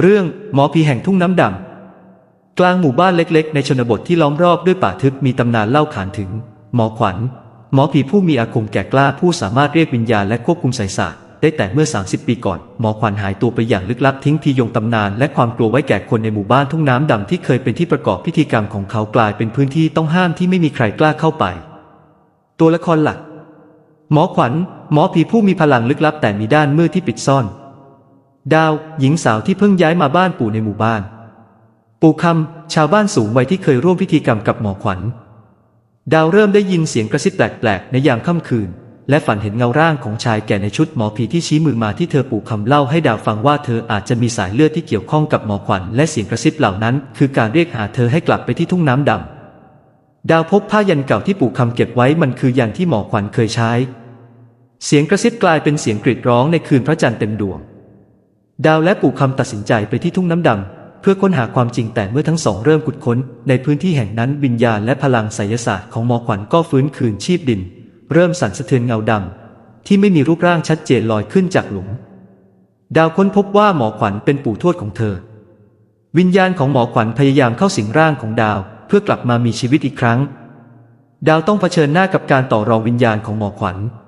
เรื่องหมอผีแห่งทุ่งน้ำดำ กลางหมู่บ้านเล็ก ๆ ในชนบทที่ล้อมรอบด้วยป่าทึบมีตำนานเล่าขานถึง หมอขวัญ หมอผีผู้มีอาคมแก่กล้าผู้สามารถเรียกวิญญาณและควบคุมไสยศาสตร์ได้แต่เมื่อ 30 ปีก่อน หมอขวัญหายตัวไปอย่างลึกลับทิ้งทียงตำนานและความกลัวไว้แก่คนในหมู่บ้านทุ่งน้ำดำที่เคยเป็นที่ประกอบพิธีกรรมของเขากลายเป็นพื้นที่ต้องห้ามที่ไม่มีใครกล้าเข้าไป ตัวละครหลัก หมอขวัญ หมอผีผู้มีพลังลึกลับแต่มีด้านมืดที่ปิดซ่อน ดาว หญิงสาวที่เพิ่งย้ายมาบ้านปู่ในหมู่บ้าน ปู่คำชาวบ้านสูงวัยที่เคยร่วมพิธีกรรมกับหมอขวัญ ดาวเริ่มได้ยินเสียงกระซิบแปลกๆ ในยามค่ำคืน และฝันเห็นเงาร่างของชายแก่ในชุดหมอผีที่ชี้มือมาที่เธอปู่คำเล่าให้ดาวฟังว่าเธออาจจะมีสายเลือดที่เกี่ยวข้องกับหมอขวัญ และเสียงกระซิบเหล่านั้น คือการเรียกหาเธอให้กลับไปที่ทุ่งน้ำดำดาวพบผ้ายันเก่าที่ปู่คำเก็บไว้มันคือยันที่หมอขวัญเคยใช้ เสียงกระซิบกลายเป็นเสียงกรีดร้องในคืนพระจันทร์เต็มดวง ดาวและปู่คำตัดสินใจไปที่ทุ่งน้ำดำเพื่อค้นหาความจริงแต่เมื่อทั้งสองเริ่มขุดค้น ในพื้นที่แห่งนั้นวิญญาณและพลังไสยศาสตร์ของหมอขวัญก็ฟื้นคืนชีพดิน เริ่มสั่นสะเทือนเงาดำที่ไม่มีรูปร่างชัดเจนลอยขึ้นจากหลุม ดาวค้นพบว่าหมอขวัญเป็นปู่ทวดของเธอ วิญญาณของหมอขวัญพยายามเข้าสิงร่างของดาว เพื่อกลับมามีชีวิตอีกครั้ง ดาวต้องเผชิญหน้ากับการต่อรองวิญญาณของหมอขวัญเ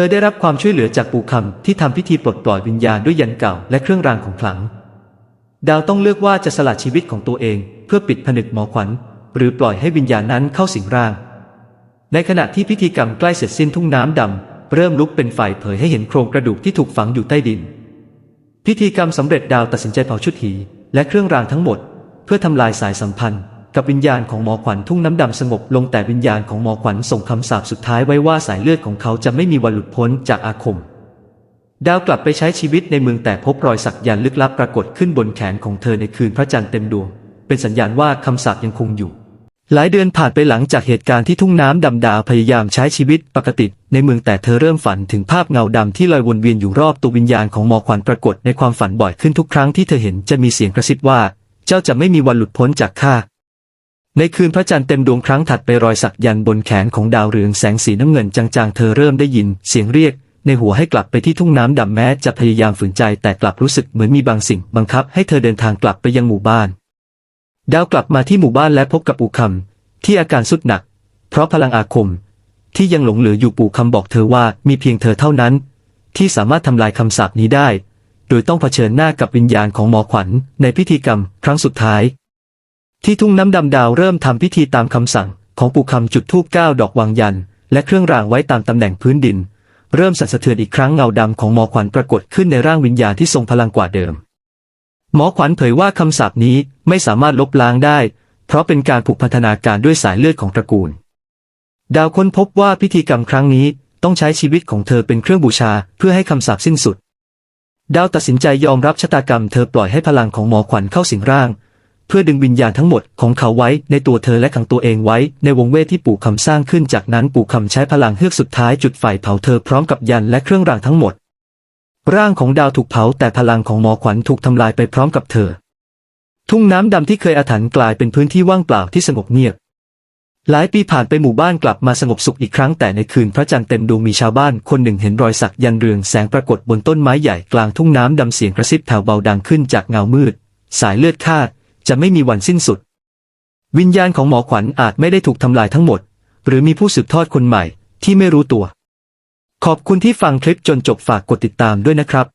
ธอได้รับความช่วยเหลือจากปู่คำที่ทำพิธีปลดปล่อยวิญญาณด้วยยันเก่าและเครื่องรางของขลัง ดาวต้องเลือกว่าจะสละชีวิตของตัวเอง เพื่อปิดผนึกหมอขวัญ หรือปล่อยให้วิญญาณนั้นเข้าสิงร่าง ในขณะที่พิธีกรรมใกล้เสร็จสิ้นทุ่งน้ำดำ เริ่มลุกเป็นไฟเผยให้เห็นโครงกระดูกที่ถูกฝังอยู่ใต้ดิน พิธีกรรมสำเร็จดาวตัดสินใจเผาชุดหี และเครื่องรางทั้งหมด เพื่อทำลายสายสัมพันธ์ กับวิญญาณของหมอขวัญทุ่งน้ำดำสงบลงแต่วิญญาณของหมอขวัญส่งคำสาปสุดท้ายไว้ว่าสายเลือดของเขาจะไม่มีวันหลุดพ้นจากอาคม ดาวกลับไปใช้ชีวิตในเมืองแต่พบรอยสักยันลึกลับปรากฏขึ้นบนแขนของเธอในคืนพระจันทร์เต็มดวง เป็นสัญญาณว่าคำสาปยังคงอยู่ หลายเดือนผ่านไปหลังจากเหตุการณ์ที่ทุ่งน้ำดำดาวพยายามใช้ชีวิตปกติ ในเมืองแต่เธอเริ่มฝันถึงภาพเงาดำที่ลอยวนเวียนอยู่รอบตัววิญญาณของหมอขวัญปรากฏในความฝันบ่อยขึ้นทุกครั้งที่เธอเห็นจะมีเสียงกระซิบว่า เจ้าจะไม่มีวันหลุดพ้นจากข้า ในคืนพระจันทร์เต็มดวงครั้งถัดไปรอยสักยันบนแขนของดาวเรืองแสงสีน้ำเงินจางๆ เธอเริ่มได้ยินเสียงเรียก ในหัวให้กลับไปที่ทุ่งน้ำดำแม้จะพยายามฝืนใจแต่กลับรู้สึกเหมือนมีบางสิ่ง บังคับให้เธอเดินทางกลับไปยังหมู่บ้าน ดาวกลับมาที่หมู่บ้านและพบกับปู่คำที่อาการสุดหนัก เพราะพลังอาคม ที่ยังหลงเหลืออยู่ปู่คำบอกเธอว่ามีเพียงเธอเท่านั้น ที่สามารถทำลายคำสาปนี้ได้ โดยต้องเผชิญหน้ากับวิญญาณของหมอขวัญในพิธีกรรม ครั้งสุดท้าย ที่ทุ่งน้ำดำดาวเริ่มทำพิธีตามคำสั่ง ของปู่คำจุดธูปเก้าดอกวางยัน และเครื่องรางไว้ตามตำแหน่งพื้นดิน เริ่มสั่นสะเทือนอีกครั้งเงาดำของหมอขวัญปรากฏขึ้นในร่างวิญญาณที่ทรงพลังกว่าเดิม หมอขวัญเผยว่าคำสาปนี้ไม่สามารถลบล้างได้ เพราะเป็นการผูกพันธนาการด้วยสายเลือดของตระกูล ดาวค้นพบว่าพิธีกรรมครั้งนี้ต้องใช้ชีวิตของเธอเป็นเครื่องบูชาเพื่อให้คำสาปสิ้นสุด ดาวตัดสินใจยอมรับชะตากรรมเธอปล่อยให้พลังของหมอขวัญเข้าสิงร่าง เพื่อดึงวิญญาณทั้งหมดของเขาไว้ในตัวเธอและขังตัวเองไว้ในวงเวทที่ปู่คำสร้างขึ้นจากนั้นปู่คำใช้พลังเฮือกสุดท้ายจุดไฟเผาเธอพร้อมกับยันและเครื่องรางทั้งหมด ร่างของดาวถูกเผาแต่พลังของหมอขวัญถูกทำลายไปพร้อมกับเธอ ทุ่งน้ำดำที่เคยอาถรรพ์กลายเป็นพื้นที่ว่างเปล่าที่สงบเงียบหลายปีผ่านไปหมู่บ้านกลับมาสงบสุขอีกครั้งแต่ในคืนพระจันทร์เต็มดวงมีชาวบ้านคนหนึ่งเห็นรอยสักยันเรืองแสงปรากฏบนต้นไม้ใหญ่กลางทุ่งน้ำดำเสียงกระซิบแผ่วเบาดังขึ้นจากเงามืด สายเลือดคาด จะไม่มีวันสิ้นสุด วิญญาณของหมอขวัญอาจไม่ได้ถูกทำลายทั้งหมด หรือมีผู้สืบทอดคนใหม่ที่ไม่รู้ตัว ขอบคุณที่ฟังคลิปจนจบฝากกดติดตามด้วยนะครับ